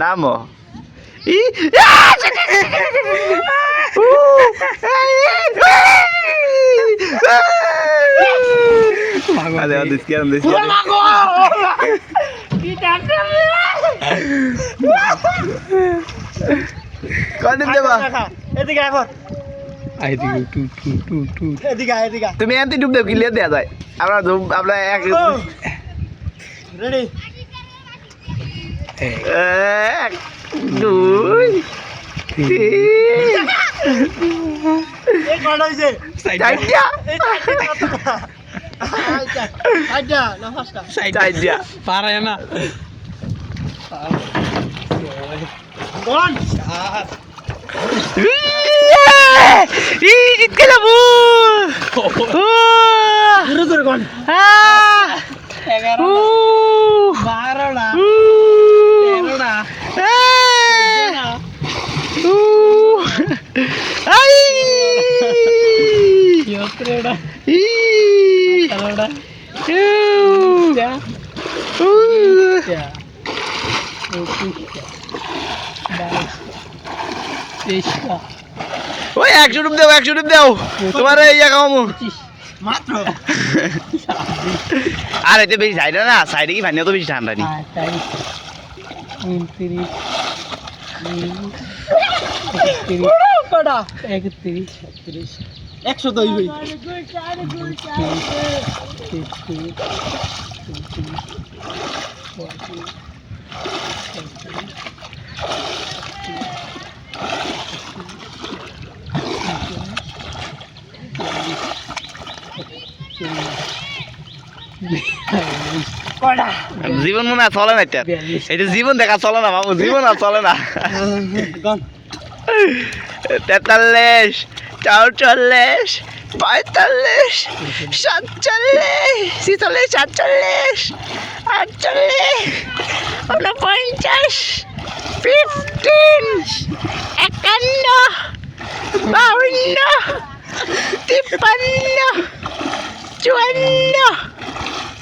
নামো। ই আরে আরে কি আনন্দ কি কদিন দেবা। এদিকে এখন আইদিকে টু টু টু টু। এদিকে এদিকে তুমি এনতি ডুব দেও কিলিয়ে দেয়া যায়। আমরা আমরা এক রেডি। এক দুই পারে না। বল। ই জিতকে যাব জোরে জোরে বল। এগারো বারোটা। তেইশটা ওই একশো রুপ দেও একশো রুপ দেও তোমার ইয়া কামামু মাত্র আর এতে বেশি সাইডে না সাইডে কি ভানিয়া তো বেশি ঠান্ডা নি আঠাইশ উনত্রিশ কটা? একত্রিশ একত্রিশ একশো তো। কটা? জীবন মনে চলে না এটা এটা জীবন দেখা চলে না বাবু জীবন আর চলে না। তেতাল্লিশ চৌচল্লিশ পঁয়তাল্লিশ সাতচল্লিশ ছিচল্লিশ সাতচল্লিশ আটচল্লিশ উনপঞ্চাশ ফিফটিন একান্ন বাউন্ন তিপ্পান্ন চুয়ান্ন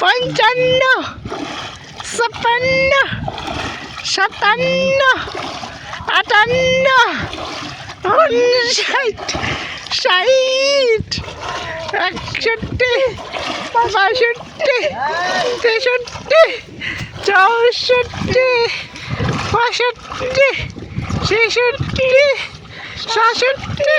পঞ্চান্ন ছাপ্পান্ন, সাতান্ন, আটান্ন উনষাট ষাট, একষট্টি, বাষট্টি, তেষট্টি, চৌষট্টি, পঁয়ষট্টি, ছেষট্টি, সাতষট্টি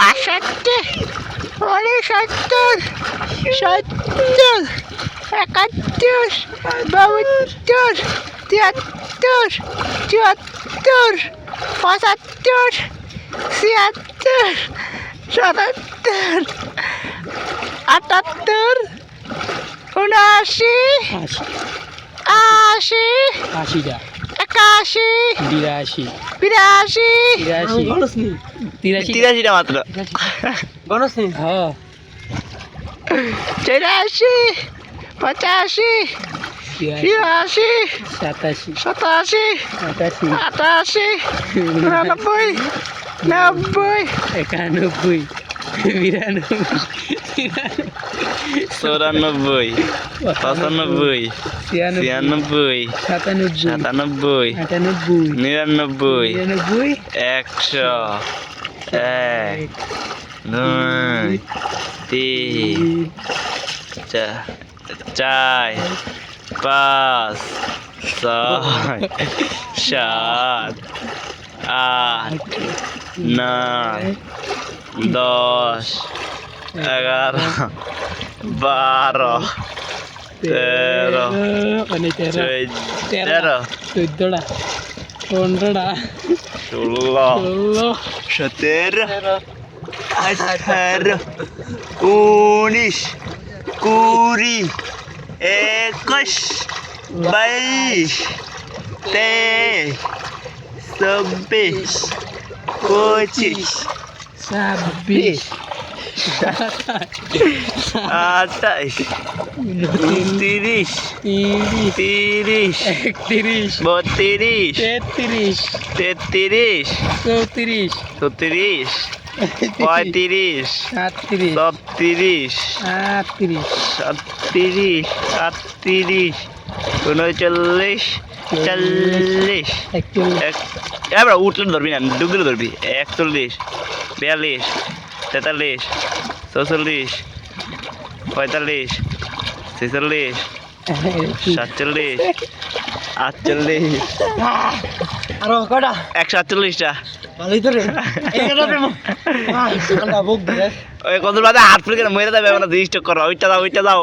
আষট্টি উনসত্তর সত্তর একাত্তর বাহাত্তর তিয়াত্তর চুয়াত্তর পঁচাত্তর ছিয়াত্তর সাতাত্তর আটাত্তর উনআশি আশি। আশি আশিটা। একাশি বিরাশি। বিরাশি। তিরাশি। তিরাশিটা মাত্র। গণস। হ্যাঁ। চৌরাশি। পঁচাশি ছিয়াশি সাতাশি সাতাশি আটাশি আটাশি উননব্বই নব্বই একানব্বই বিরানব্বই চৌরানব্বই পঁচানব্বই ছিয়ানব্বই সাতানব্বই সাতানব্বই নিরানব্বই নিরানব্বই একশো এক দুই তিন চা- চার পাঁচ ছয় সাত আট নয় দশ এগারো বারো তেরো তেরো চোদ্দটা পনেরোটা ষোলো সতেরো আঠারো উনিশ কুড়ি একুশ বাইশ তেইশ চব্বিশ পঁচিশ ছাব্বিশ আঠাইশ তিরিশ তিরিশ একত্রিশ বত্রিশ তেত্রিশ তেত্রিশ চৌত্রিশ চৌত্রিশ পঁয়ত্রিশ। সাতত্রিশ। ছত্রিশ। আটত্রিশ সাতত্রিশ। আটত্রিশ উনচল্লিশ একচল্লিশ। এবার উঠলে ধরবি না ডুব দিলে ধরবি। একচল্লিশ বিয়াল্লিশ তেতাল্লিশ চৌচল্লিশ পঁয়তাল্লিশ ছেচল্লিশ সাতচল্লিশ আটচল্লিশ। আরও কটা একশো আটচল্লিশটা। ভালোই তো রে। ওই বাদে হাত ফুলে মেরে যাবে? না স্টক করো ওইটা দাও ওইটা দাও।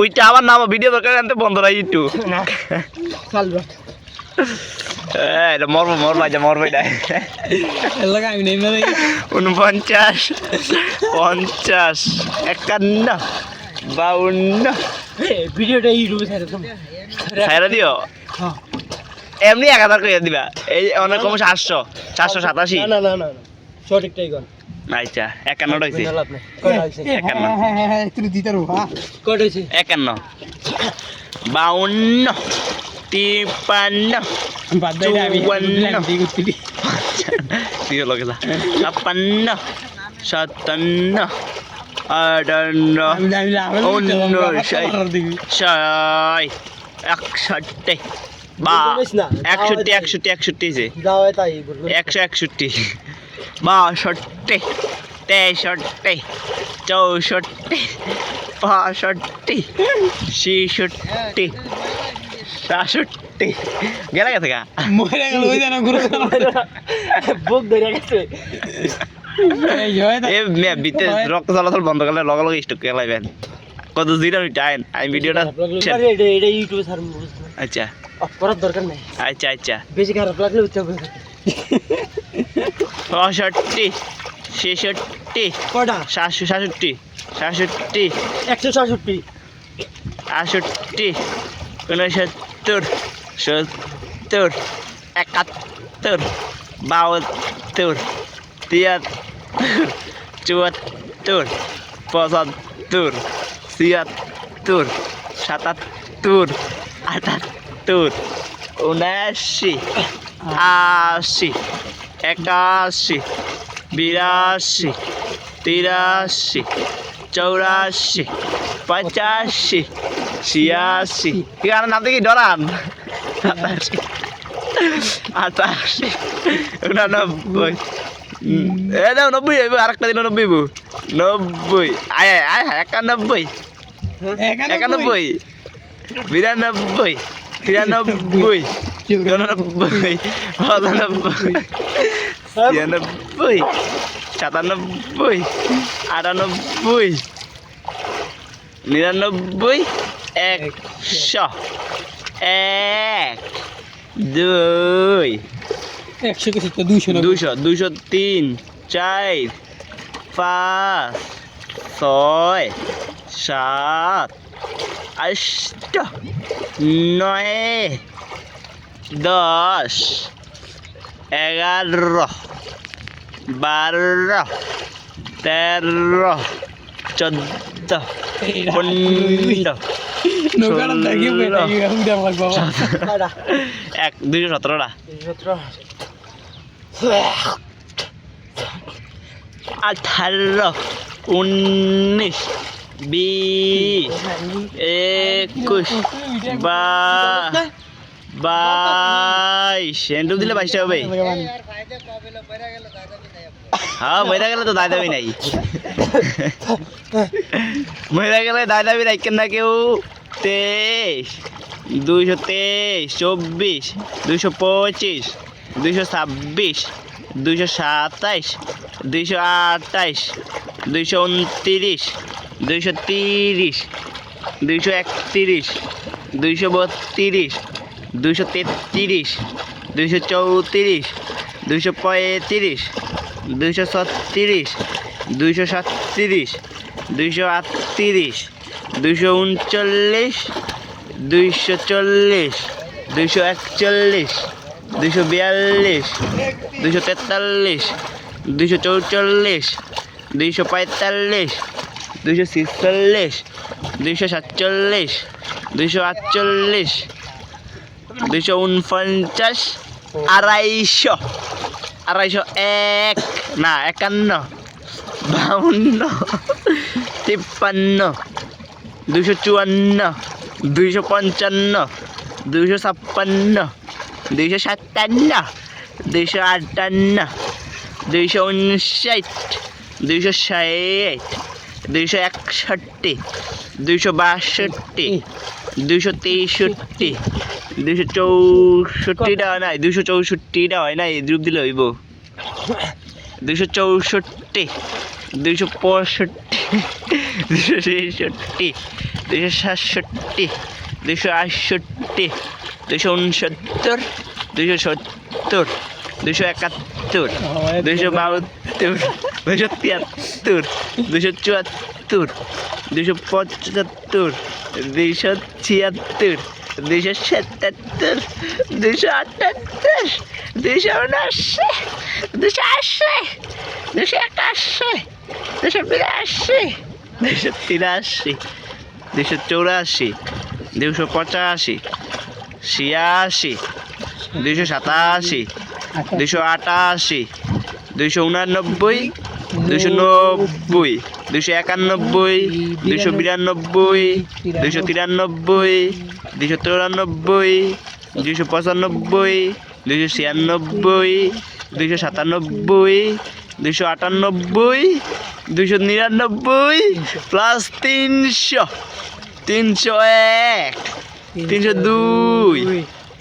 ওইটা আবার নামো ভিডিও দরকার আনতে বন্ধ রাখি একটু। না চালবে এই, এটা মরবো মরবো আচ্ছা মরবো এটা। আমি নেই। মানে উনপঞ্চাশ পঞ্চাশ একান্ন বাউন্ন ভিডিওটা ইউটিউবে ছেড়ে দাও ছাইরা দিও? হ্যাঁ। এমনি এক হাজার করে দিবা। এই অনেক কম সাতশো সাতশো সাতাশি। না না না সঠিকটাই গন আচ্ছা হয়েছে। একান্ন। পারব হ্যাঁ। হইছে একান্ন। বাউন্ন তিপ্পান্ন চুয়ান্ন। ছাপ্পান্ন সাতান্ন আটান্ন বাষট্টি চৌষট্টি পঁয়ষট্টি ছেষট্টি সাতষট্টি গেলা গেছে গা বুক ধরে গেছে হয় এ মেয়ে বিতে রক্ত চলাচল বন্ধ করলে লগে লগে স্টক কে লাইবেন কত জিরো টাইম আমি ভিডিওটা আরে এটা এটা ইউটিউবে ছাড়ব আচ্ছা। অফ করার দরকার নাই। আচ্ছা আচ্ছা। বেশি খারাপ লাগলে উচ্চ হবে। পঁয়ষট্টি ছেষট্টি কয়টা? সাতশো সাতষট্টি সাতষট্টি একশো সাতষট্টি। আষট্টি উনসত্তর সত্তর একাত্তর বাহাত্তর তিয়াত্তর চুয়াত্তর পঁচাত্তর ছিয়াত্তর সাতাত্তর আটাত্তর উনআশি আশি একাশি বিরাশি তিরাশি চৌরাশি পঁচাশি ছিয়াশি এখানে নাম দেখি ডরান সাতাশি আটাশি উনানব্বই উম, এ দাও নব্বই আইব আর একটা দিন নব্বই বউ নব্বই। আয় আয় আয় আয়, একানব্বই। একানব্বই? বিরানব্বই। তিরানব্বই। চুরানব্বই। পঁচানব্বই ছিয়ানব্বই। সাতানব্বই। আটানব্বই। নিরানব্বই। একশো। এক দুই। একশো কিছু দুইশো না দুশো দুশো তিন চার পাঁচ ছয় সাত আষ্ট নয় দশ এগারো বারো তেরো চোদ্দ পনেরো এক দুইশো সতেরোটা। সতেরো আঠারো, উনিশ, বিশ, একুশ বাইশ। এন্টু দিলে বাইশটা হবে। হ্যাঁ মহিলা গেলে তো দায় দাবি নাই। মহিলা গেলে দায় দাবি নাই কেন না কেউ? তেইশ, দুইশো তেইশ, চব্বিশ, দুইশো পঁচিশ দুইশো ছাব্বিশ, দুইশো সাতাইশ, দুইশো আটাইশ, দুইশো উনতিরিশ, দুইশো তিরিশ, দুইশো একতিরিশ, দুইশো বত্রিশ, দুইশো তেত্রিশ, দুইশো চৌত্রিশ, দুইশো পঁয়ত্রিশ, দুইশো ছত্রিশ, দুইশো সাতত্রিশ, দুইশো আটত্রিশ, দুইশো উনচল্লিশ, দুইশো চল্লিশ, দুইশো একচল্লিশ দুইশো বিয়াল্লিশ, দুইশো তেতাল্লিশ, দুইশো চৌচল্লিশ, দুইশো পঁয়তাল্লিশ, দুইশো ছিচল্লিশ দুইশো সাতচল্লিশ, দুইশো আটচল্লিশ, দুইশো উনপঞ্চাশ আড়াইশো আড়াইশো এক, না, একান্ন, বাউন্ন, তিপ্পান্ন, দুইশো চুয়ান্ন, দুইশো পঞ্চান্ন, দুইশো ছাপ্পান্ন দুইশো সাতান্ন, দুইশো আটান্ন, দুইশো উনষাট, দুইশো ষাট, দুইশো একষট্টি, দুইশো বাষট্টি, দুইশো তেষট্টি, দুইশো চৌষট্টিটা হয় নাই, দুইশো চৌষট্টিটা হয় নাই দ্রুপ দিলে হইব। দুইশো চৌষট্টি, দুইশো পঁয়ষট্টি, দুইশো ছেষট্টি, দুইশো সাতষট্টি, দুইশো আটষট্টি দুইশো উনসত্তর, দুইশো সত্তর, দুইশো একাত্তর, দুইশো বাহাত্তর, দুইশো তিয়াত্তর, দুইশো চুয়াত্তর, দুইশো পঁচাত্তর, দুইশো ছিয়াত্তর, দুইশো সাতাত্তর, দুইশো আটাত্তর, দুইশো উনআশি, দুইশো আশি, দুইশো একাশি, দুইশো বিরাশি, দুইশো তিরাশি, দুইশো চৌরাশি, দুইশো পঁচাশি ছিয়াশি দুইশো সাতাশি দুইশো আটাশি দুইশো উনানব্বই দুইশো নব্বই দুইশো একানব্বই দুইশো বিরানব্বই দুইশো তিরানব্বই দুইশো চৌরানব্বই দুইশো পঁচানব্বই দুইশো ছিয়ানব্বই দুইশো সাতানব্বই দুইশো আটানব্বই দুইশো নিরানব্বই প্লাস তিনশো তিনশো এক। তিনশো দুই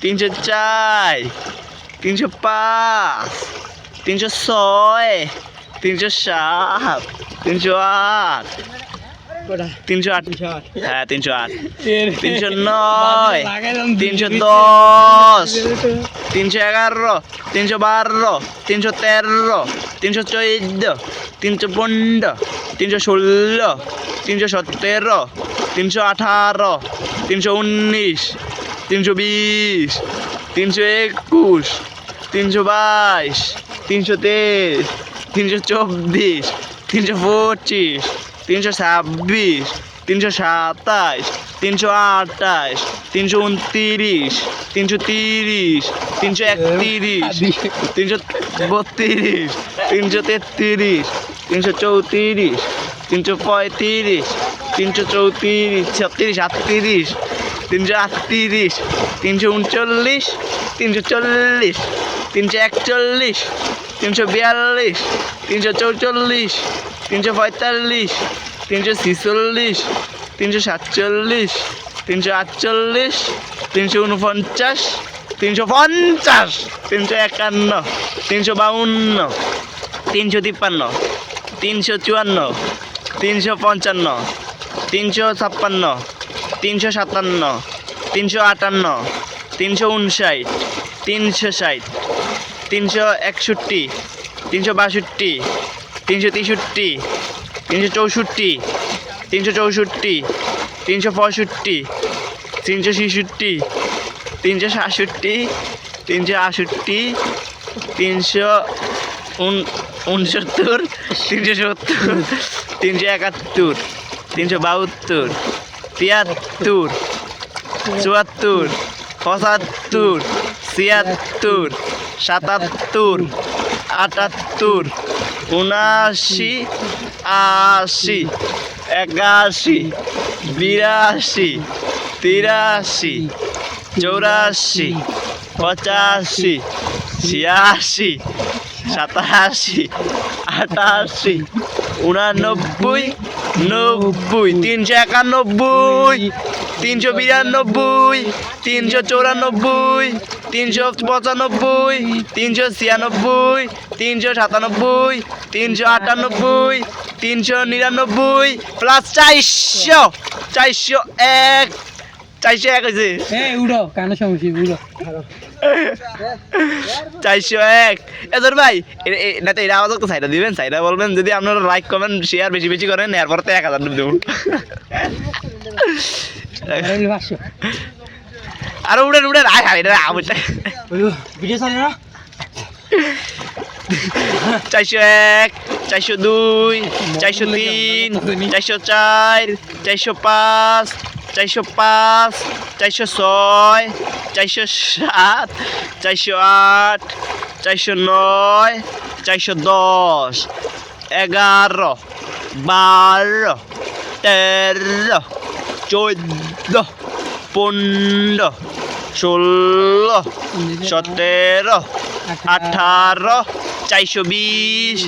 তিনশো চার তিনশো পাঁচ তিনশো ছয় তিনশো সাত তিনশো আট তিনশো আট। হ্যাঁ তিনশো আট। তিনশো নয় তিনশো দশ তিনশো এগারো তিনশো বারো তিনশো তেরো তিনশো চোদ্দ তিনশো পনেরো তিনশো ষোলো তিনশো সতেরো তিনশো আঠারো তিনশো উনিশ, তিনশো বিশ, তিনশো একুশ, তিনশো বাইশ, তিনশো তেইশ, তিনশো চব্বিশ, তিনশো পঁচিশ, তিনশো ছাব্বিশ, তিনশো সাতাশ তিনশো আঠাশ তিনশো উনতিরিশ, তিনশো তিরিশ, তিনশো একতিরিশ, তিনশো বত্রিশ, তিনশো তেত্রিশ, তিনশো চৌত্রিশ, তিনশো পঁয়ত্রিশ তিনশো চৌত্রিশ, ছত্রিশ, আটত্রিশ, তিনশো আটত্রিশ, তিনশো উনচল্লিশ, তিনশো চল্লিশ, তিনশো একচল্লিশ, তিনশো বিয়াল্লিশ, তিনশো চৌচল্লিশ, তিনশো পঁয়তাল্লিশ, তিনশো ছিচল্লিশ, তিনশো সাতচল্লিশ, তিনশো আটচল্লিশ, তিনশো উনপঞ্চাশ তিনশো পঞ্চাশ, তিনশো একান্ন, তিনশো বাউন্ন, তিনশো তিপ্পান্ন, তিনশো চুয়ান্ন, তিনশো পঞ্চান্ন তিনশো ছাপ্পান্ন, তিনশো সাতান্ন, তিনশো আটান্ন, তিনশো উনষাট তিনশো ষাট, তিনশো একষট্টি, তিনশো বাষট্টি, তিনশো তেষট্টি, তিনশো চৌষট্টি তিনশো চৌষট্টি, তিনশো পঁয়ষট্টি, তিনশো ছেষট্টি, তিনশো সাতষট্টি, তিনশো আষট্টি তিনশো উন উনসত্তর তিনশো সত্তর, তিনশো একাত্তর। তিনশো বাহাত্তর, তিয়াত্তর, চুয়াত্তর, পঁচাত্তর, ছিয়াত্তর, সাতাত্তর, আটাত্তর উনাশি আশি, একাশি, বিরাশি, তিরাশি, চৌরাশি, পঁচাশি, ছিয়াশি, সাতাশি, আটাশি উনানব্বই নব্বই, তিনশো একানব্বই, তিনশো বিরানব্বই, তিনশো চৌরানব্বই, তিনশো পঁচানব্বই, তিনশো ছিয়ানব্বই, তিনশো সাতানব্বই, তিনশো আটানব্বই, তিনশো নিরানব্বই, প্লাস চারশো চারশো এক চারশো এক হয়েছে। উড়ো কানে সমস্যা উড়ো। চারশো এক। এজর ভাই না তো এটা আমাদের তো সাইডা দিবেন সাইডা বলবেন যদি আপনারা লাইক কমেন্ট শেয়ার বেশি বেশি করেন এরপর তো এক হাজার দেবো। পাঁচশো আর উড়েন উড়েন আয় এটা আমার ভিডিও চালে না চারশো এক চারশো দুই চারশো তিন চারশো চার চারশো পাঁচ চারশো পাঁচ, চারশো ছয়, চারশো সাত, চারশো আট, চারশো নয়, চারশো দশ, এগারো, বারো, তেরো, চোদ্দ, পনেরো, ষোলো, সতেরো, আঠারো, চারশো বিশ,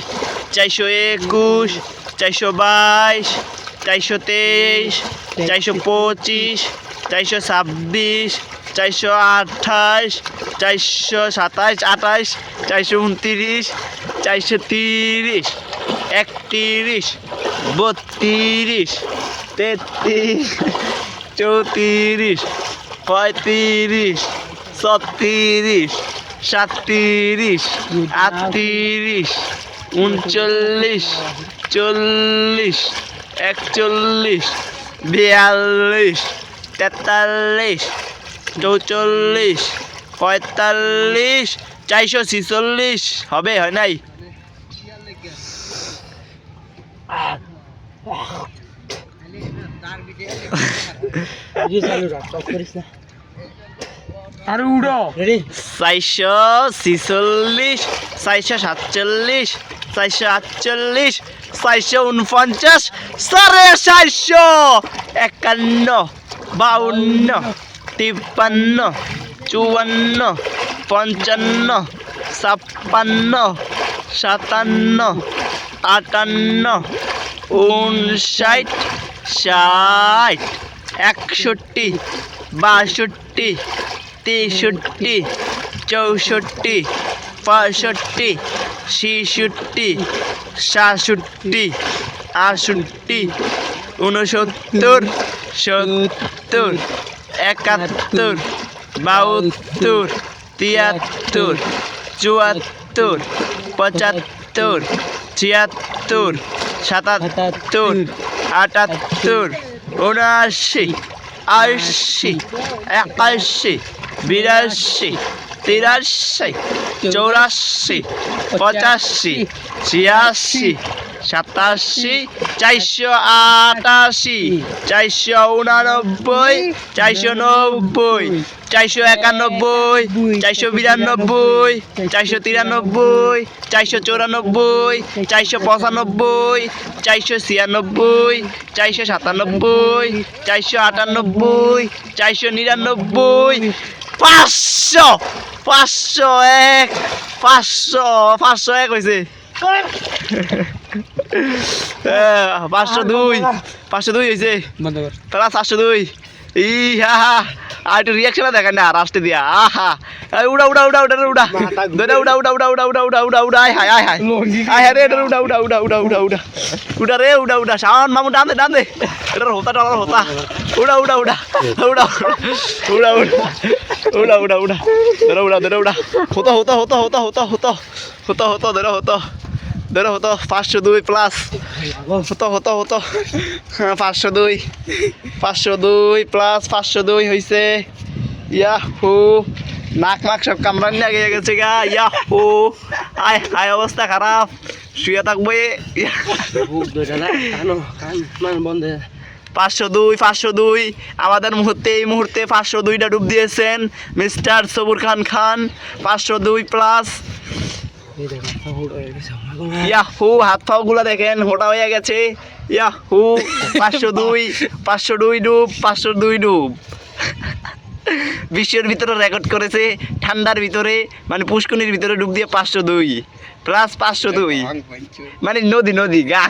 চারশো একুশ, চারশো বাইশ, চারশো তেইশ চারশো পঁচিশ, চারশো ছাব্বিশ, চারশো আঠাশ, চারশো সাতাশ, আঠাশ, চারশো উনতিরিশ, চারশো তিরিশ, একত্রিশ, বত্রিশ, তেত্রিশ, চৌত্রিশ, পঁয়ত্রিশ, ছত্রিশ, সাতত্রিশ, আটত্রিশ, উনচল্লিশ, চল্লিশ, একচল্লিশ বিয়াল্লিশ তেতাল্লিশ চৌচল্লিশ পঁয়তাল্লিশ চারশো ছিচল্লিশ। হবে হয় নাই? আর উড়ো। চারশো ছিচল্লিশ চারশো সাতচল্লিশ চারশো আটচল্লিশ, চারশো উনপঞ্চাশ, সাড়ে চারশো, একান্ন, বাউন্ন, তিপ্পান্ন, চুয়ান্ন, পঞ্চান্ন, ছাপ্পান্ন, সাতান্ন, আটান্ন উনষাট ষাট, একষট্টি, বাষট্টি, তেষট্টি, চৌষট্টি, পঁয়ষট্টি ছেষট্টি, সাতষট্টি, আটষট্টি উনসত্তর সত্তর, একাত্তর, বাহাত্তর, তিয়াত্তর, চুয়াত্তর, পঁচাত্তর, ছিয়াত্তর, সাতাত্তর, আটাত্তর, উনআশি, আশি, একাশি, বিরাশি তিরাশি, চৌরাশি, পঁচাশি, ছিয়াশি, সাতাশি, চারশো আটাশি, চারশো উনানব্বই, চারশো নব্বই, চারশো একানব্বই, চারশো বিরানব্বই, চারশো তিরানব্বই, চারশো চৌরানব্বই, চারশো পঁচানব্বই, চারশো ছিয়ানব্বই, চারশো সাতানব্বই, চারশো আটানব্বই, চারশো নিরানব্বই Passo! Passo é... Passo! Passo é coisa! Passo dui! Passo dui, Zé! Pela taxa dois Ih, haha! আর একটু রিয়াকশন দেখেন না রাস্তে দিয়া আহা উড়া উড়া উড়া উড়া উড়া ধরে উড়া উড়া উড়া উড়া উড়া উড়া উড়া উড়া আয় হায় আয় হায় আয় হায় রে এটা উড়া উড়া উড়া উড়া উড়া উড়া উড়া রে উড়া উড়া শাওন মামু ডান দে ডান দে এটা হোতা ডালার হোতা উড়া উড়া উড়া উড়া উড়া উড়া উড়া উড়া উড়া ধরে উড়া ধরে উড়া হতো হতো হতো হতো হতো হতো হতো হতো ধরে হতো ধরে, হতো, পাঁচশো দুই প্লাস হতো হতো হতো। হ্যাঁ পাঁচশো দুই। পাঁচশো দুই প্লাস পাঁচশো দুই হয়েছে ইয়া হু নাক নাক সব কামড়ান নিয়ে গিয়ে গেছে গা। ইয়া হু আয় আয়, অবস্থা খারাপ। শুয়ে থাকব পাঁচশো দুই পাঁচশো দুই। আমাদের মুহূর্তে, এই মুহূর্তে পাঁচশো দুইটা ডুব দিয়েছেন। মিস্টার সবুর খান খান, পাঁচশো দুই প্লাস ইয়াহু হাত পাও গুলা দেখেন হোটা হয়ে গেছে। ইয়াহু পাঁচশো দুই পাঁচশো দুই ডুব পাঁচশো দুই ডুব। বিশ্বের ভিতরে রেকর্ড করেছে ঠান্ডার ভিতরে মানে পুষ্কনির ভিতরে ডুব দিয়ে পাঁচশো দুই প্লাস পাঁচশো দুই। মানে নদী নদী গা।